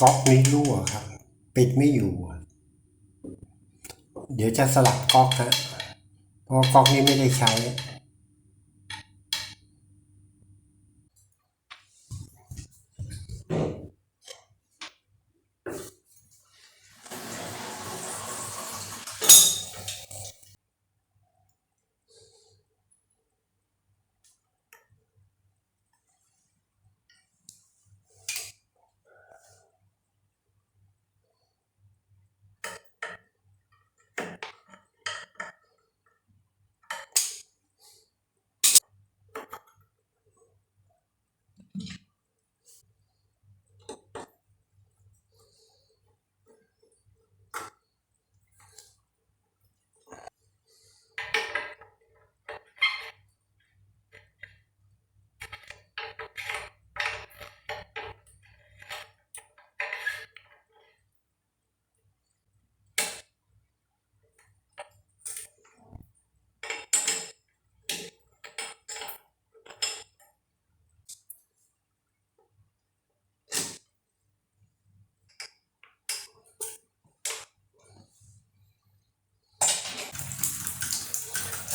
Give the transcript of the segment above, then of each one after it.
ก๊อกนี้รั่วครับ ปิดไม่อยู่ เดี๋ยวจะสลับก๊อกฮะเพราะก๊อกนี้ไม่ได้ใช้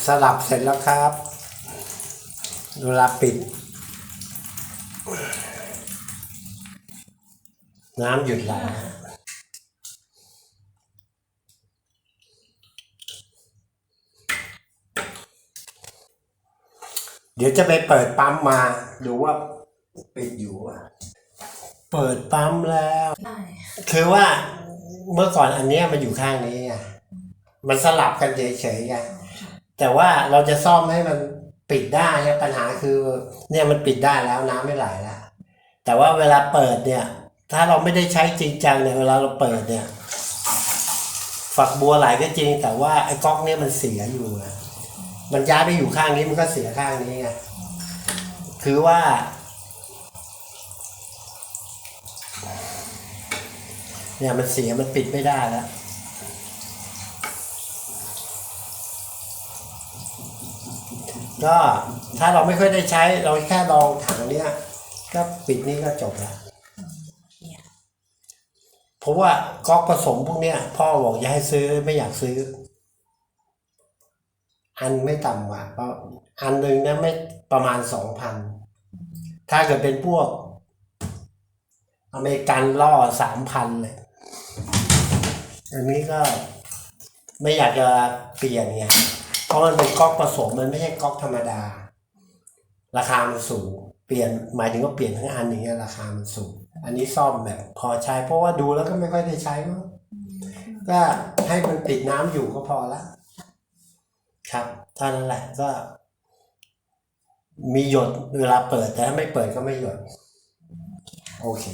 สลับเสร็จแล้วครับเวลาปิด น้ำหยุดไหลเดี๋ยวจะไปเปิดปั๊มมา ดูว่าปิดอยู่อะเปิดปั๊มแล้ว ได้คือว่าเมื่อก่อนอันเนี้ยมันอยู่ข้างนี้ไงมันสลับกันเฉยๆไง แต่ว่าเราจะซ่อมให้มันปิดได้เนี่ยปัญหาคือเนี่ยมันปิดได้แล้วน้ำไม่ไหลแล้วแต่ว่าเวลาเปิดเนี่ย ถ้าเราไม่ได้ใช้จริงจังเนี่ยเวลาเราเปิดเนี่ยฝักบัวไหลก็จริง แต่ว่าไอ้ก๊อกเนี่ยมันเสียอยู่อะมันย้ายไปอยู่ข้างนี้มันก็เสียข้างนี้ไงคือว่า เนี่ยมันเสียมันปิดไม่ได้แล้ว ก็ถ้าเราไม่ค่อยได้ใช้เราแค่ลองถังเนี้ยก็ปิดนี่ก็จบล้วเพราะว่าก๊อกผสมพวกเนี้ยพ่อบอกอย่าให้ซื้อไม่อยากซื้อ อันไม่ต่ำกว่าเพราะอันหนึ่งเนี่ยไม่ประมาณสองพันถ้าเกิดเป็นพวก อเมริกันล่อสามพันเลยอันนี้ก็ไม่อยากจะเปลี่ยนไง เพราะมันเป็นก๊อกผสมมันไม่ใช่ก๊อกธรรมดา ราคามันสูง เปลี่ยนหมายถึงว่าเปลี่ยนทั้งอันอย่างเงี้ยราคามันสูง อันนี้ซ่อมแบบพอใช้ เพราะว่าดูแล้วก็ไม่ค่อยได้ใช้มั้งก็ให้มันปิดน้ำอยู่ก็พอละครับเท่านั้นแหละก็ มีหยดเวลาเปิดแต่ถ้าไม่เปิดก็ไม่หยด โอเค